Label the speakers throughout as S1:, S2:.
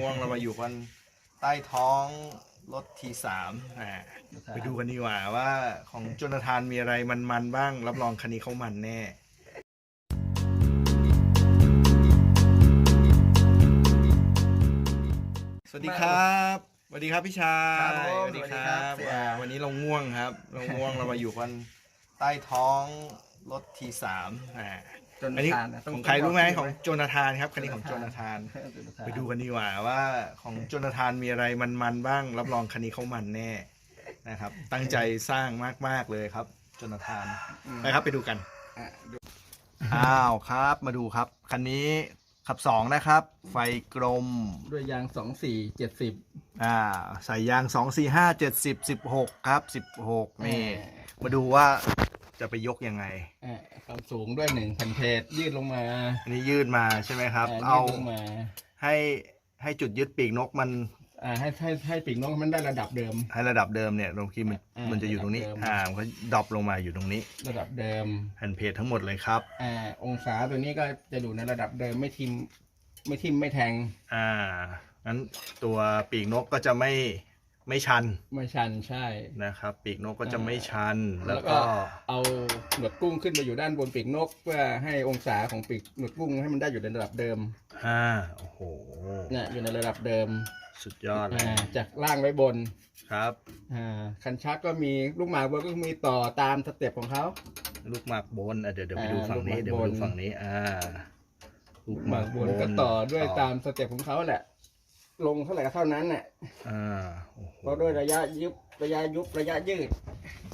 S1: ง่วงเรามาอยู่กันใต้ท้องรถทีสามอ่าไปดูกันดีกว่าว่าของโจนาธานมีอะไรมันๆบ้าง รับรองคันนี้เขามันแน่สวัสดีครับสวัสดีครับพี่ชาย
S2: ครับผม
S1: สวัสดีครับ
S2: สวัสดีครับ
S1: อ่าวันนี้เราง่วงครับ เราง่วงเรามาอยู่กันใต้ท้องรถทีสามอ่า
S2: จน
S1: อันนี้
S2: ทานนะต้
S1: ของใครรู้ไหม
S2: ต้
S1: ของโจนาธานครับคันนี้ของโจนาธาน
S2: โจนาธาน
S1: ไปดูกันดีกว่าว่าของโจนาธานมีอะไรมันๆบ้าง รับรองคันนี้เขามันแน่นะครับ ตั้งใจสร้างมากๆเลยครับโจนาธาน
S2: อืม
S1: ไปครับไปดูกัน
S2: อะดู
S1: อ้าวครับมาดูครับคันนี้ขับสองนะครับ ไฟกลม
S2: ด้วยยางสองสี่เจ็ดสิบ
S1: อ่าใส่ยาง2 4 5 7 10 16ครับ16นี่มาดูว่า จะไปยกยังไง
S2: ความสูงด้วยหนึ่งแผ่นเพจยืดลงมา
S1: อันนี้ยืดมาใช่ไหมครับ
S2: ยื
S1: เอา
S2: ดลงมา
S1: ให้ให้จุดยึดปีกนกมัน
S2: อ่าให้ให้ให้ปีกนกมันได้ระดับเดิม
S1: ให้ระดับเดิมเนี่ยตรงที่มัน
S2: อ่ามั
S1: มันจะอยู่ตรงนี้
S2: ระดับเดิม
S1: อ่ามันก็ดรอปลงมาอยู่ตรงนี้
S2: ระดับเดิม
S1: แผ่นเพจทั้งหมดเลยครับ
S2: อ่าองศาตัวนี้ก็จะอยู่ในระดับเดิมไม่ทิมไม่ทิมไม่แทง
S1: อ่างั้นตัวปีกนกก็จะไม่ ไม่ชัน
S2: ไม่ชันใช่
S1: นะครับปีกนกก็จะไม่ชัน
S2: แล้
S1: แล้วว
S2: ก็
S1: ก็
S2: เอาหนวดกุ้งขึ้นไปอยู่ด้านบนปีกนก เพื่อให้องศาของปีกหนวดกุ้งให้มันได้อยู่ในระดับเดิม
S1: อ่าโอ้โห
S2: เนี่ยอยู่ในระดับเดิม
S1: สุดยอดเลย
S2: อ่าจากล่างไว้บน
S1: ครับ
S2: อ่าคันชักก็มีลูกหมากเบอร์ก็มีต่อตามสเต็ปของเขา
S1: ลูกหมากบนอะเดี๋ยวเดี๋ยวไป
S2: อ่า
S1: ดูฝั่งนี้
S2: ลูกหมาก
S1: เดี๋ยวไปดู
S2: บน
S1: ฝั่งนี้อ่าลูกหมาก
S2: บบน
S1: น
S2: ก็ต่อด้วย
S1: ต่อ
S2: ตามสเต็ปของเขาแหละ ลงเท่าไหร่ก็เท่านั้นน่ะ
S1: อ่าโอ้โห
S2: เพราะด้วยระยะยุบระยะยุบระยะยืด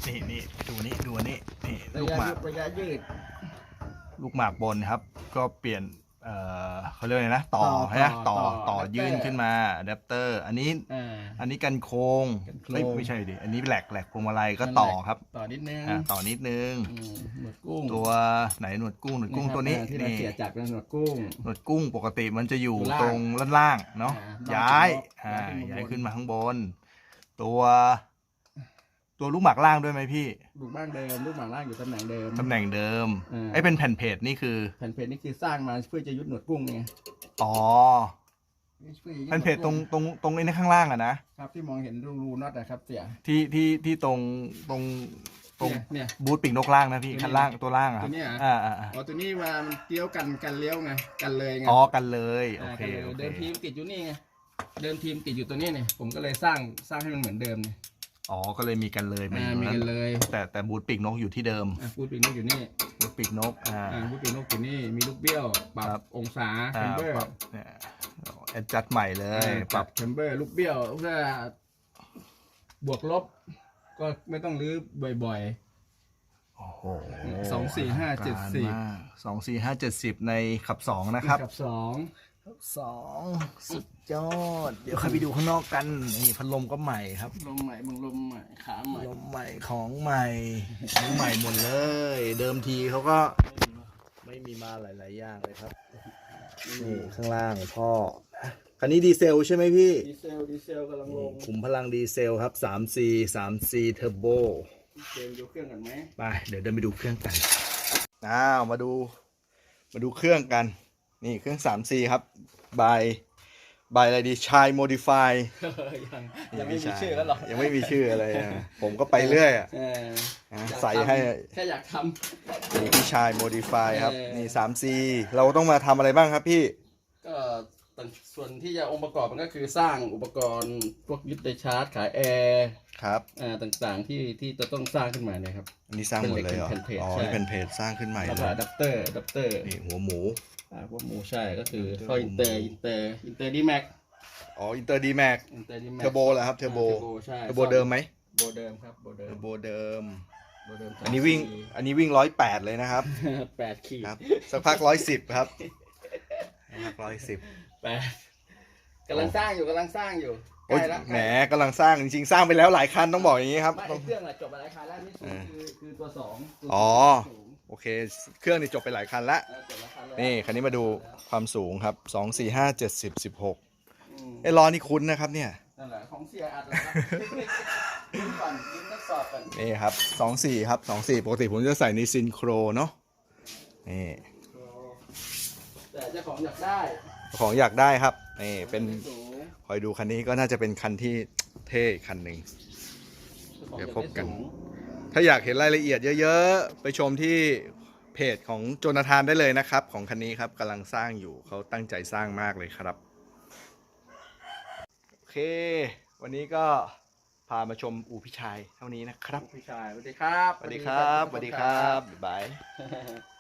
S1: นี่นี่ดูนี่ดูอันนี่นี่
S2: ระ
S1: ลูก
S2: ยะ
S1: หมา
S2: ยุ
S1: ก
S2: บระยะยืด
S1: ลูกหมากบนครับ ก็เปลี่ยน เอ่อเขาเรียกอะไรนะต่อ
S2: ต่อ
S1: ใช่ไหมต่อ
S2: ต่อ
S1: ต่อ
S2: adapter
S1: ยื่นขึ้นมาอะแดปเตอร์ อันนี้
S2: อ่า
S1: อันนี้กันโค้ง
S2: กันโค้ง
S1: เอ้ยไม่ใช่ดิอันนี้แหลกแหลกพวงมาลัยก็ต่อครับ
S2: ต่อนิดนึง
S1: อ่าต่อนิดนึง
S2: อืมหนวดกุ้ง
S1: ตัวไหนหนวดกุ้งหนวดกุ้งะ
S2: ครับ
S1: ตัวนี้
S2: อ่าที่เรา
S1: นี่
S2: เสียจากหนวดกุ้ง
S1: หนวดกุ้งปกติมันจะอยู่
S2: อยู่ล่าง
S1: ตรงล่างๆเนาะ
S2: อ่า
S1: ย้าย
S2: ย้าย
S1: อ่า
S2: ขึ้นมา
S1: ย้าย
S2: บน
S1: ขึ้นมาข้างบน ตัว ตัวลูกหมากล่างด้วยไหมพี่
S2: ลูกบ้างเดิมลูกหมากล่างอยู่ตำแหน่งเดิม
S1: ตำแหน่งเดิม
S2: อ่า
S1: ไอ้เป็นแผ่นเพจนี่คือ
S2: แผ่นเพจนี่คือสร้างมาเพื่อจะยุดหนวดกุ้งไง
S1: อ๋อ
S2: พื่อจะยึดหวดกุ้
S1: แผ่นเพจตรงตรงตรงนี้ข้างล่างอะนะ
S2: ครับที่มองเห็นรูรูน็อตนะครับเสีย
S1: ที่ที่ที่ตรงตรงตรง
S2: เนี่ยเนี่ย
S1: บูธปีกนกล่างนะพี่
S2: ตัวนี้
S1: คันล่างตัวล่างอะครับ
S2: ตัวนี้เหรอ
S1: อ่าอ่าอ่า
S2: อ๋อตัวนี้มามันเลี้ยวกันกันเลี้ยวไงกันเลยไง
S1: อ๋อกันเลยโอ
S2: อ่า
S1: เค
S2: กันเลย
S1: โอเค
S2: เดิมทีมติดอยู่นี่ไงเดิมทีมติดอยู่ตัวนี้เนี่ยผมก็เลยสร้างสร้างให้มันเหมือนเดิมเนี่ย
S1: อ๋อ ก็เลยมีกันเลยมา
S2: อ่า
S1: อยู่
S2: มี
S1: นั้
S2: กัน
S1: น
S2: เลย
S1: แต่แต่บูธปีกนกอยู่ที่เดิม
S2: อะพูดปีกนกอยู่นี่
S1: บูธปีกนก อ่า
S2: อ่าพูดปีกนกอยู่นี่มีลูกเบี้ยวปรั
S1: ครับ
S2: บ องศาแค
S1: อ่าม
S2: เบอร์
S1: ปรับเนี่ยแอดจัดใหม่เลย
S2: ป
S1: ป
S2: รั
S1: รั
S2: บบแคมเบอร์ลูกเบี้ยวเพื่อบวกลบ ก็ไม่ต้องรื้อบ่อย
S1: โอ้โห
S2: สองสี่ห้าเจ็ดสิบ
S1: สองสี่ห้าเจ็ดสิบในขับสอง
S2: ๆ
S1: นะครับ
S2: กับสอง
S1: สองสุดยอด เดี๋ยวใครไปดูข้างนอกกัน นี่พัดลมก็ใหม่ครับ
S2: ลมใหม่มึงลมใหม่ขาใหม่
S1: ลมใหม่ของใหม่ของใหม่หมดเลย เดิมทีเขาก็ไม่มีมาหลาย ๆ อย่างเลยครับ นี่ข้างล่างพ่อคันนี้ดีเซลใช่ไหมพี่
S2: ดีเซลดีเซลกำลังลง
S1: ขุมพลังดีเซลครับ 3C 3C Turbo
S2: เกมยกเครื่องกันไหม
S1: ไป เดี๋ยวเดินไปดูเครื่องกัน อ้าว มาดู มาดูเครื่องกัน นี่เครื่อง 3C ครับบายบายอะไรดีชาย modify
S2: ยังยังไม่มีชื่อแล้วหรอ
S1: ยังไม่มีชื่ออะไรอะผมก็ไปเรื่อยอะ
S2: เออ
S1: อะ
S2: อยาก
S1: ใส่
S2: ทำ
S1: ให้
S2: แค่อยากท
S1: นี่พี่ชาย modify ครับ
S2: เออ
S1: นี่ 3C เราต้องมาทำอะไรบ้างครับพี่ำ
S2: ก็ส่วนที่จะองค์ประกอบมันก็คือสร้างอุปกรณ์พวกยึดไดชาร์จขายแอร์
S1: ครับ
S2: อ่าต่างๆที่ที่จะต้องสร้างขึ้นมาเนี่ยครับ
S1: อันนี้สร้างหมดเลยเหรอ
S2: เป็นเพจ
S1: อ๋อ
S2: ใช่
S1: นี่เป็นเพจสร้างขึ้นใหม่
S2: แล้ว
S1: เล
S2: ก็
S1: ย
S2: อะแดปเตอร์อะแดปเตอร์
S1: นี่หัวหมู
S2: อ่าพวกหมูใช่ก็คือ
S1: หัวหมู
S2: เข้าอินเตอร์อินเตอร์อินเตอร์ดีแม็ก
S1: อ๋ออินเตอร์ดีแม็ก
S2: อินเตอร์ดีแม็ก
S1: เทอร์โบเหรอครับเทอร์โบ
S2: ใช่
S1: เทอร์โบเดิมไหม
S2: โบเดิมครับโบเดิ
S1: เทอ
S2: ม
S1: ร์โบเดิม
S2: โบเดิม
S1: อันนี้วิ่งอันนี้วิ่งร้อยแปดเลยนะครับ
S2: แปดขีด
S1: ครับสักพักร้อยสิบครับสักพักร้อยสิบ
S2: แปดกำลังสร้างอยู่กำลังสร้างอยู่ใก
S1: โอ้ย
S2: ล้แล้ว
S1: แหมกำลังสร้างจริงๆ สร้างไปแล้วหลายคันต้องบอกอย่างนี้ครับ
S2: ไม่ไอ้เครื่องอะจบอะไรคันแล้วนี่สูงคือคือตัวสองตัว
S1: อ๋อ
S2: สูง
S1: โอเค เครื่องนี่จบไปหลายคันละ
S2: เออจบแล้วคั นแล้ว
S1: นี่คันนี้มาดูความสูงครับสองสี่ห้าเจ็ดสิบสิบหก
S2: อืม
S1: ไอ้ล้อนี่คุ้นนะครับเนี่ย
S2: นั่นแหละของเสียอัดแล้วครับยืมก่อนยืมทดสอบก่อน
S1: นี่ครับสองสี่ครับสองสี่ปกติผมจะใส่ในซินโครเนาะนี่
S2: แต่เจ้าของอยากได้
S1: ของอยากได้ครับนี่เป็น
S2: สูง
S1: คอยดูคันนี้ก็น่าจะเป็นคันที่เท่อีกคันหนึ่งเดี๋ยวพบกัน ถ้าอยากเห็นรายละเอียดเยอะ ๆ ไปชมที่ เพจของโจนาธานได้เลยนะครับ ของคันนี้ครับกำลังสร้างอยู่เขาตั้งใจสร้างมากเลยครับ โอเค วันนี้ก็พามาชมอู่พี่ชายเท่านี้นะครับ
S2: พี่ชายสวัสดีครับ
S1: สวัสดีครับสวัสดีครับบ๊ายบาย